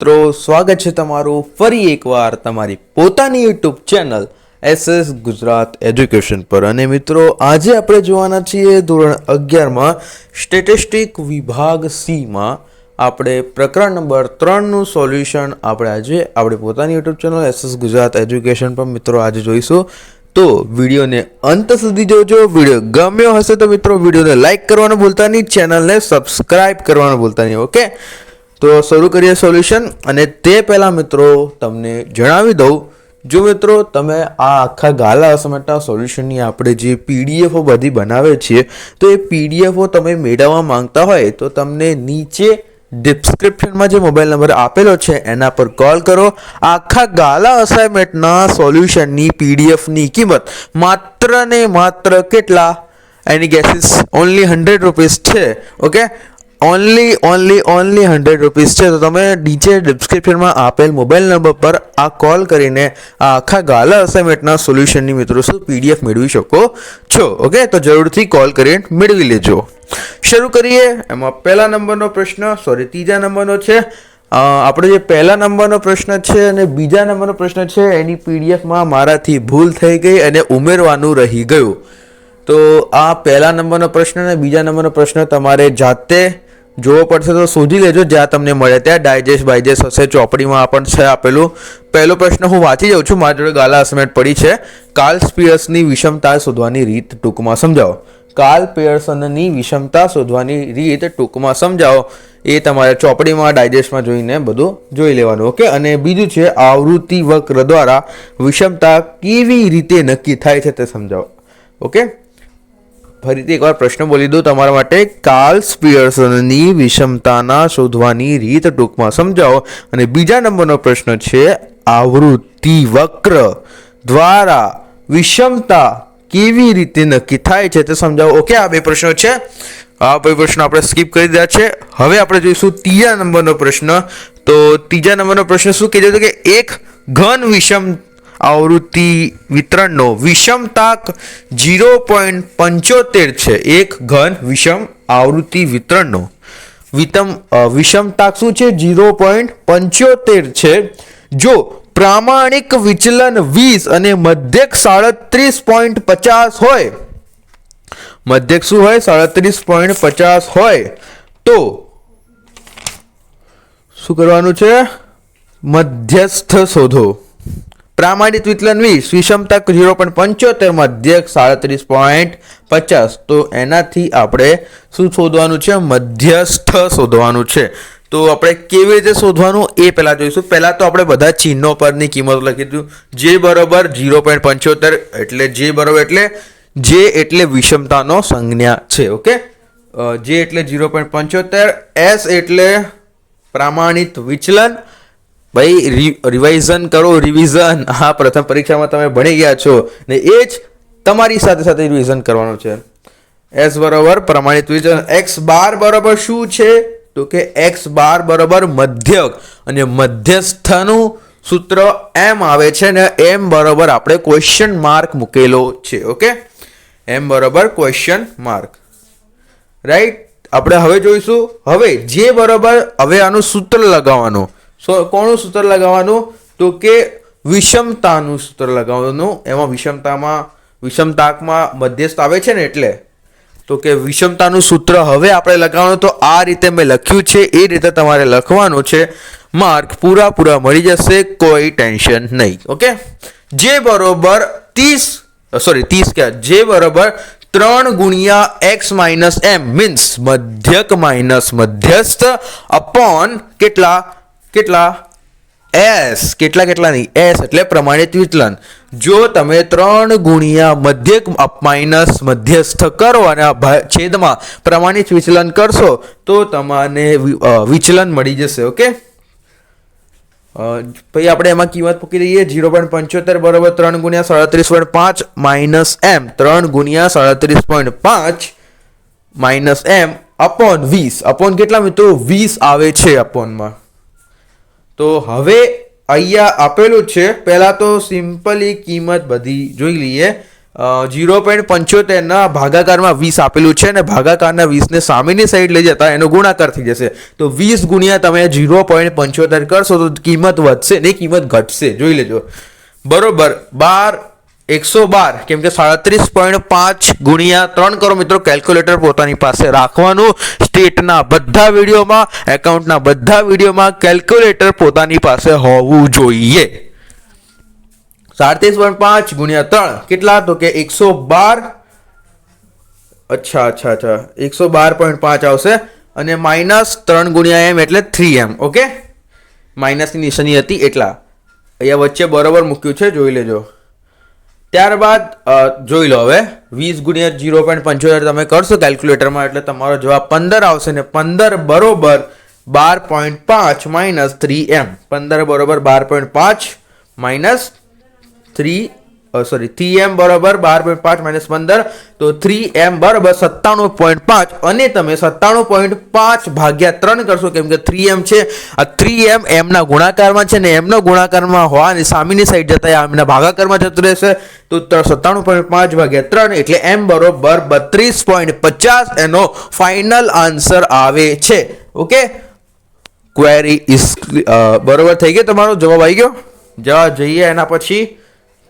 મિત્રો, સ્વાગત છે તમારું ફરી એકવાર તમારી પોતાની YouTube channel SS Gujarat education પર. અને મિત્રો, આજે આપણે જોવાના છીએ ધોરણ અગિયારમાં સ્ટેટિસ્ટિક વિભાગ સીમાં આપણે પ્રકરણ નંબર ત્રણનું સોલ્યુશન આપણે આજે આપણી પોતાની YouTube channel SS Gujarat education પર મિત્રો આજે જોઈશું. તો વિડીયોને અંત સુધી જોજો. વીડિયો ગમ્યો હશે તો મિત્રો, વિડીયોને લાઇક કરવાનું ભૂલતા નહીં, ચેનલને સબસ્ક્રાઇબ કરવાનું ભૂલતા નહીં, ઓકે? તો શરૂ કરીએ સોલ્યુશન અને તે પહેલાં મિત્રો તમને જણાવી દઉં. જો મિત્રો તમે આ આખા ગાલા અસમટા સોલ્યુશનની આપણે જે પીડીએફો બધી બનાવે છીએ, તો એ પીડીએફો તમે મેળવવા માંગતા હોય તો તમને નીચે ડિસ્ક્રિપ્શનમાં જે મોબાઈલ નંબર આપેલો છે, એના પર કોલ કરો. આખા ગાલા અસાઇનમેન્ટના સોલ્યુશનની પીડીએફની કિંમત માત્ર ને માત્ર કેટલા? Any guesses only hundred rupees છે okay only only only hundred rupees છે. તો તમે નીચે ડિસ્ક્રિપ્શનમાં આપેલ મોબાઈલ નંબર પર આ કોલ કરીને આ આખા ગાલા અસાઇનમેન્ટના સોલ્યુશનની મિત્રો શું પીડીએફ મેળવી શકો છો? ઓકે તો જરૂરથી કોલ કરીને મેળવી લેજો. શરૂ કરીએ. એમાં પહેલા નંબરનો પ્રશ્ન સોરી ત્રીજા નંબરનો છે. આપણે જે પહેલા નંબરનો પ્રશ્ન છે અને બીજા નંબરનો પ્રશ્ન છે, એની પીડીએફમાં મારાથી ભૂલ થઈ ગઈ અને ઉમેરવાનું રહી ગયું. તો આ પહેલા નંબરનો પ્રશ્ન અને બીજા નંબરનો પ્રશ્ન તમારે જાતે જોવો પડશે તો શોધી લેજો, જ્યાં તમને મળે ત્યાં ડાયજેસ્ટ બાયજેસ્ટ હશે. ચોપડીમાં પણ છે આપેલું. પહેલો પ્રશ્ન, હું વાંચી જાઉં છું? મારી જોડે ગાલા અસમેટ પડી છે. કાર્લ સ્પિયર્સની વિષમતા શોધવાની રીત ટૂંકમાં સમજાવો. કાર્લ પિયર્સનની વિષમતા શોધવાની રીત ટૂંકમાં સમજાવો. એ તમારે ચોપડીમાં, ડાયજેસ્ટમાં જોઈને બધું જોઈ લેવાનું, ઓકે? અને બીજું છે આવૃત્તિ વક્ર દ્વારા વિષમતા કેવી રીતે નક્કી થાય છે તે સમજાવો, ઓકે? ફરીથી એકવાર પ્રશ્ન બોલી દઉં તમારા માટે. કાર્લ સ્પિયર્સનની વિષમતાના શોધવાની રીત ટૂંકમાં સમજાવો. અને બીજા નંબરનો પ્રશ્ન છે, આવૃત્તિ વક્ર દ્વારા વિષમતા કેવી રીતે નક્કી થાય છે તે સમજાવો. ઓકે આ બે પ્રશ્નો છે. આ બે પ્રશ્નો આપણે સ્કીપ કરી દીધા છે. હવે આપણે જોઈશું ત્રીજા નંબરનો પ્રશ્ન. તો ત્રીજા નંબરનો પ્રશ્ન શું કહેજો કે એક ઘન વિષમ આવૃત્તિ વિતરણનો વિષમતાક જીરો પોઈન્ટ પંચોતેર છે. એક ઘન વિષમ આવૃત્તિ વિતરણનો. વિતમ વિષમતાક શું છે? જીરો પોઈન્ટ પંચોતેર છે. જો પ્રામાણિક વિચલન વીસ અને મધ્યક સાડત્રીસ પોઈન્ટ પચાસ હોય, મધ્યક શું હોય? સાડત્રીસ પોઈન્ટ પચાસ હોય, તો શું કરવાનું છે? મધ્યસ્થ શોધો. પ્રામાણિક વિચલન વીસ વિષમતા ઝીરો પોઈન્ટ પંચોતેર મધ્યક સાડત્રીસ પોઈન્ટ પચાસ. તો એનાથી આપણે શું શોધવાનું છે? મધ્યસ્થ શોધવાનું છે. તો આપણે કેવી રીતે શોધવાનું? એ પહેલાં જોઈશું. પહેલાં તો આપણે બધા ચિહ્નો પરની કિંમત લખી દીધું. જે બરાબર ઝીરો પોઈન્ટ પંચોતેર એટલે જે બરોબર એટલે જે એટલે વિષમતાનો સંજ્ઞા છે, ઓકે? જે એટલે ઝીરો પોઈન્ટ પંચોતેર એસ એટલે પ્રામાણિત વિચલન ભાઈ રિવાઇઝન કરો રિવિઝન હા પ્રથમ પરીક્ષામાં તમે ભણી ગયા છો. ને એ જ તમારી સાથે સાથે રિવિઝન કરવાનું છે. એસ બરોબર પ્રમાણિત વિઝન એક્સ બાર બરોબર શું છે? તો કે એક્સ બાર બરોબર મધ્યક. અને મધ્યસ્થનું સૂત્ર એમ આવે છે ને એમ બરોબર આપણે ક્વેશ્ચન માર્ક મૂકેલો છે, ઓકે? એમ બરોબર ક્વેશ્ચન માર્ક રાઈટ આપણે હવે જોઈશું. હવે જે બરોબર, હવે આનું સૂત્ર લગાવવાનું. કોનું સૂત્ર લગાવવાનું? તો કે વિષમતાનું સૂત્ર લગાવવાનું? એમાં વિષમતામાં, વિષમતાકમાં મધ્યસ્થ આવે છે ને એટલે? તો કે વિષમતાનું સૂત્ર હવે આપણે લગાવવાનું, તો આ રીતે મેં લખ્યું છે, એ રીતે તમારે લખવાનું છે. માર્ક પૂરા પૂરા મળી જશે, કોઈ ટેન્શન નહીં, ઓકે? જે બરોબર ત્રીસ, સોરી, ત્રીસ કે જે બરોબર ત્રણ ગુણ્યા એક્સ માઇનસ એમ, મીન્સ મધ્યક માઇનસ મધ્યસ્થ અપોન કેટલા? કેટલા? એસ કેટલા કેટલા નહીં એસ એટલે પ્રમાણિત વિચલન. જો તમે ત્રણ ગુણ્યા મધ્ય માઇનસ મધ્યસ્થ કરો અને છેદમાં પ્રમાણિત વિચલન કરશો, તો તમને વિચલન મળી જશે, ઓકે? પછી આપણે એમાં કિંમત મૂકી દઈએ. જીરો પોઈન્ટ પંચોતેર બરોબર ત્રણ ગુણ્યા સાડત્રીસ પોઈન્ટ પાંચ માઇનસ એમ. ત્રણ ગુણ્યા સાડત્રીસ પોઈન્ટ પાંચ માઇનસ એમ અપોન વીસ. અપોન કેટલા મિત્રો? વીસ આવે છે અપોનમાં. તો હવે અહીંયા આપેલું છે. પહેલાં તો સિમ્પલી કિંમત બધી જોઈ લઈએ. જીરો પોઈન્ટ પંચોતેરના ભાગાકારમાં વીસ આપેલું છે અને ભાગાકારના વીસને સામેની સાઈડ લઈ જતા એનો ગુણાકાર થઈ જશે. તો વીસ ગુણ્યા તમે જીરો પોઈન્ટ પંચોતેર કરશો તો કિંમત વધશે ને કિંમત ઘટશે. જોઈ લેજો. બરોબર. બાર એકસો બાર, કેમ કે સાડત્રીસ પોઈન્ટ પાંચ ગુણ્યા ત્રણ કરો મિત્રો કેલ્ક્યુલેટર પોતાની પાસે રાખવાનું. સ્ટેટના બધા વિડીયોમાં એકાઉન્ટના બધા વિડીયોમાં કેલ્ક્યુલેટર પોતાની પાસે હોવું જોઈએ. સાડત્રીસ પોઈન્ટ પાંચ ગુણ્યા ત્રણ, કેટલા? તો કે એકસો બાર. અચ્છા અચ્છા અચ્છા, એકસો બાર પોઈન્ટ પાંચ આવશે. અને માઇનસ ત્રણ ગુણ્યા એમ એટલે થ્રી એમ, ઓકે? માઇનસની નિશાની હતી એટલા. અહીંયા વચ્ચે બરોબર મૂક્યું છે, જોઈ લેજો. ત્યારબાદ જોઈ લો હવે. વીસ ગુણ્યા જીરો પોઈન્ટ પંચોતેર તમે કરશો કેલ્ક્યુલેટરમાં એટલે તમારો જવાબ પંદર આવશે ને પંદર બરોબર બાર પોઈન્ટ પાંચ માઇનસ થ્રી એમ પંદર બરોબર બાર પોઈન્ટ પાંચ minus three sorry three M બરોબર બાર પોઈન્ટ પાંચ માઇનસ પંદર, તો થ્રી એમ બરોબર સત્તાણું પોઈન્ટ પાંચ. અને તમે સત્તાણું પોઈન્ટ પાંચ ભાગ્યા ત્રણ કરશો, કેમ કે થ્રી એમ છે. આ થ્રી એમ એમના ગુણાકારમાં છે ને એમનો ગુણાકારમાં હોવાની સામેની સાઈડ જતા એમના ભાગાકારમાં જતું રહેશે. તો સત્તાણું પોઈન્ટ પાંચ ભાગ્યા ત્રણ એટલે એમ બરોબર બત્રીસ પોઈન્ટ પચાસ એનો ફાઇનલ આન્સર આવે છે. ઓકે ક્વેરી ઇસ બરોબર થઈ ગયો તમારો? જવાબ આવી ગયો? જવા જઈએ એના પછી.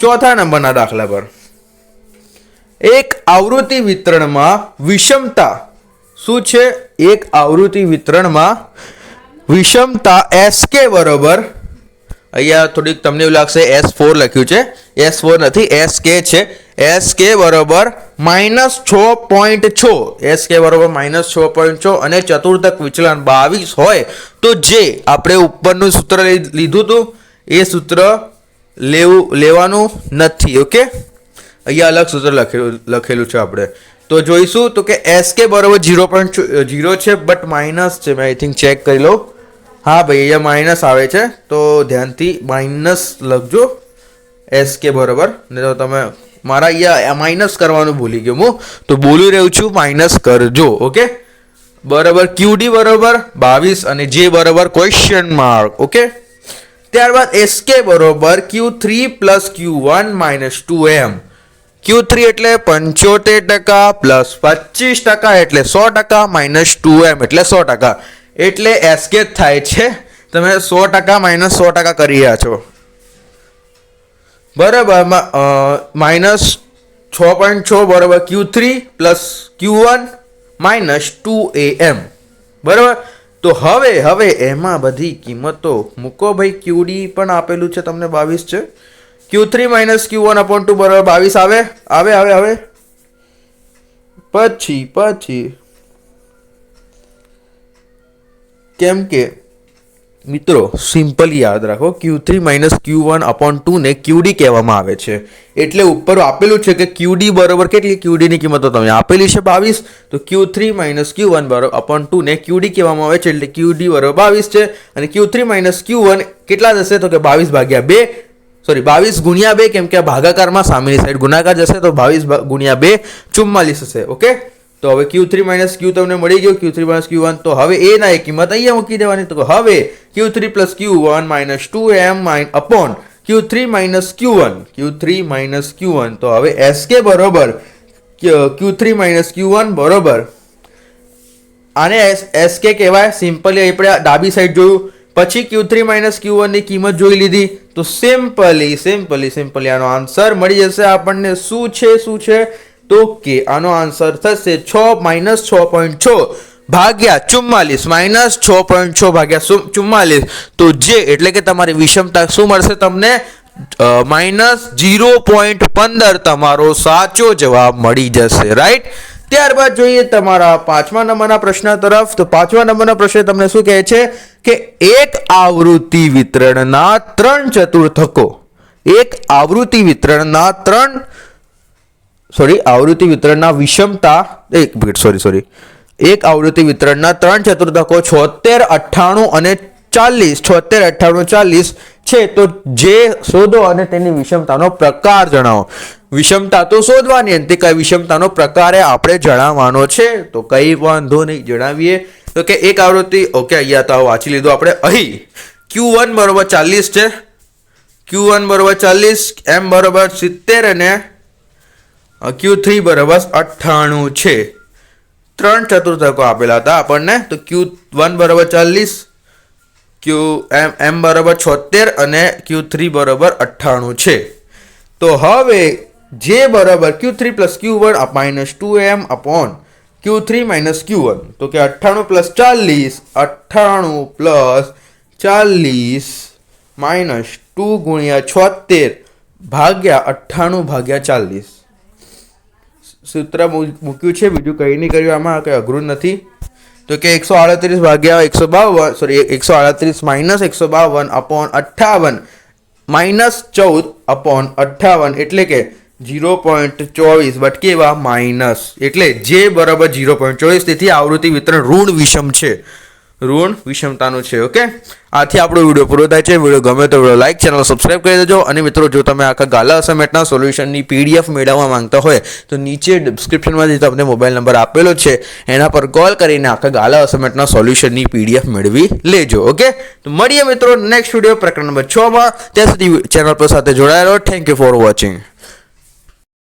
ચોથા નંબરના દાખલા પર. એક આવૃત્તિ વિતરણમાં વિષમતા શું છે? એક આવૃત્તિ વિતરણમાં વિષમતા એસ કે બરોબર. અહીંયા થોડીક તમને એવું લાગશે એસ ફોર લખ્યું છે. એસ ફોર નથી એસ કે છે. એસ કે બરોબર માઇનસ છ પોઈન્ટ છ. એસ કે બરોબર માઇનસ છ પોઈન્ટ છ અને ચતુર્થક વિચલન બાવીસ હોય તો જે આપણે ઉપરનું સૂત્ર લીધું હતું, એ સૂત્ર લેવું, લેવાનું નથી ઓકે અહીંયા અલગ સૂત્ર લખેલું લખેલું છે આપણે. તો જોઈશું, તો કે એસ કે બરોબર ઝીરો પોઈન્ટ જીરો છે બટ માઇનસ છે. મેં આઈ થિંક ચેક કરી લઉં. હા ભાઈ, અહીંયા માઇનસ આવે છે. તો ધ્યાનથી માઇનસ લખજો. એસ કે બરાબર. ને તો તમે, મારા અહીંયા માઇનસ કરવાનું ભૂલી ગયો હું. તો બોલી રહ્યું છું માઇનસ કરજો ઓકે બરાબર ક્યુડી બરાબર, બાવીસ અને જે બરાબર ક્વેશ્ચન માર્ક ઓકે ત્યારબાદ એસકે બરોબર Q three plus Q one minus two M Q three એટલે પંચોતેર ટકા પ્લસ પચીસ ટકા એટલે સો ટકા માઇનસ ટુ એમ એટલે સો ટકા. એટલે એસકે થાય છે. તમે સો ટકા માઇનસ સો ટકા કરી રહ્યા છો. બરાબર માઇનસ છ પોઈન્ટ છ બરાબર Q three plus Q one minus two એ એમ બરાબર? તો હવે હવે એમાં બધી કિંમતો મૂકો ભાઈ ક્યુડી પણ આપેલું છે તમને બાવીસ છે. Q three minus Q one upon two બરાબર બાવીસ આવે? આવે આવે આવે? પછી પછી. કેમ કે મિત્રો સિમ્પલ યાદ રાખો Q three minus Q one upon ટુને QD કહેવામાં આવે છે. એટલે ઉપર આપેલું છે કે ક્યુડી બરોબર કેટલી? ક્યુડીની કિંમતો તમે આપેલી છે બાવીસ. તો Q three minus Q one બરોબર અપોન ટુને ક્યુડી કહેવામાં આવે છે, એટલે ક્યુડી બરોબર બાવીસ છે. અને Q three minus Q one કેટલા જશે? તો કે બાવીસ ભાગ્યા બે. સોરી બાવીસ ગુણ્યા બે, કેમ કે ભાગાકારમાં સામેની સાઈડ ગુણાકાર જશે, તો બાવીસ ગુણ્યા બે ચુમ્માલીસ હશે ઓકે તો હવે ક્યુ થ્રી માઇનસ ક્યુ તમને મળી ગયો. Q three minus Q one તો હવે એના એ કિંમત અહીંયા મૂકી દેવાની. તો હવે Q three plus Q one minus two M minus upon Q three minus Q one Q three minus Q one તો હવે એસ કે બરોબર. Q three minus Q one બરોબર. આને એસ એસ કે કહેવાય. સિમ્પલી આપણે ડાબી સાઈડ જોયું. પછી ક્યુ થ્રી માઇનસ ક્યુ વનની કિંમત જોઈ લીધી. તો સિમ્પલી સિમ્પલી સિમ્પલી આનો આન્સર મળી જશે આપણને. શું છે શું છે? તો કે આનો આન્સર થશે છ માઇનસ છ પોઈન્ટ છ ભાગ્યા ચુમ્માલીસ માઇનસ છ પોઈન્ટ છ ભાગ્યા ચુમ્માલીસ. તો જે, એટલે કે તમારી વિષમતા શું મળશે તમને? માઇનસ જીરો પોઈન્ટ પંદર તમારો સાચો જવાબ મળી જશે રાઈટ ત્યારબાદ જોઈએ તમારા પાંચમા નંબરના પ્રશ્ન તરફ. તો પાંચમા નંબરના પ્રશ્ન તમને શું કહે છે? કે એક આવૃત્તિ વિતરણના ત્રણ ચતુર્થકો. એક આવૃત્તિ વિતરણના ત્રણ સોરી આવૃત્તિ વિતરણના વિષમતા એક મિનિટ સોરી સોરી એક આવૃત્તિ વિતરણના ત્રણ ચતુર્થકો છોતેર, અઠ્ઠાણું અને ચાલીસ. છોતેર, અઠ્ઠાણું, ચાલીસ છે. તો જે શોધો અને તેની વિષમતાનો પ્રકાર જણાવો. વિષમતા તો શોધવાની, અને તે કઈ વિષમતાનો પ્રકાર આપણે જણાવવાનો છે. તો કઈ વાંધો નહીં, જણાવીએ. તો કે એક આવૃત્તિ, ઓકે, અહીંયા તો વાંચી લીધું આપણે. અહીં ક્યુ વન બરોબર ચાલીસ છે. ક્યુ વન બરોબર ચાલીસ એમ બરોબર સિત્તેર અને ક્યુ થ્રી બરાબર અઠ્ઠાણું છે. ત્રણ ચતુર્થકો આપેલા હતા આપણને. તો ક્યુ વન બરાબર ચાલીસ, ક્યુ એમ એમ બરાબર છોતેર અને ક્યુ થ્રી બરાબર અઠ્ઠાણું છે. તો હવે જે બરાબર Q three plus Q one minus two M upon Q three minus Q one. તો કે અઠ્ઠાણું પ્લસ ચાલીસ, અઠ્ઠાણું પ્લસ ચાલીસ માઇનસ ટુ ગુણ્યા છોતેર ભાગ્યા અઠ્ઠાણું ભાગ્યા ચાલીસ. સૂત્ર મૂક્યું છે, બીજું કંઈ નહીં કર્યું, આમાં કંઈ અઘરું નથી. તો કે એકસો આડત્રીસ ભાગ્યા એકસો બાવન સોરી એકસો આડત્રીસ માઇનસ એકસો બાવન અપોન અઠ્ઠાવન, માઇનસ ચૌદ અપોન અઠ્ઠાવન, એટલે કે ઝીરો પોઈન્ટ ચોવીસ બટ કેવા માઇનસ. એટલે જે બરાબર ઝીરો પોઈન્ટ ચોવીસ, તેથી આવૃત્તિ વિતરણ ઋણ વિષમ છે. ઋણ વિષમતાનું છે ઓકે આથી આપણો વીડિયો પૂરો થાય છે. વીડિયો ગમે તો વીડિયો લાઈક ચેનલ સબસ્ક્રાઇબ કરી દેજો. અને મિત્રો, જો તમે આખા ગાલા અસાઇનમેન્ટના સોલ્યુશનની પીડીએફ મેળવવા માંગતા હોય, તો નીચે ડિસ્ક્રિપ્શનમાં જે તમને મોબાઈલ નંબર આપેલો છે, એના પર કોલ કરીને આખા ગાલા અસમેટના સોલ્યુશનની પીડીએફ મેળવી લેજો ઓકે તો મળીએ મિત્રો નેક્સ્ટ વીડિયો પ્રકરણ નંબર છમાં ત્યાં સુધી ચેનલ પર સાથે જોડાયેલો થેન્ક યુ ફોર વોચિંગ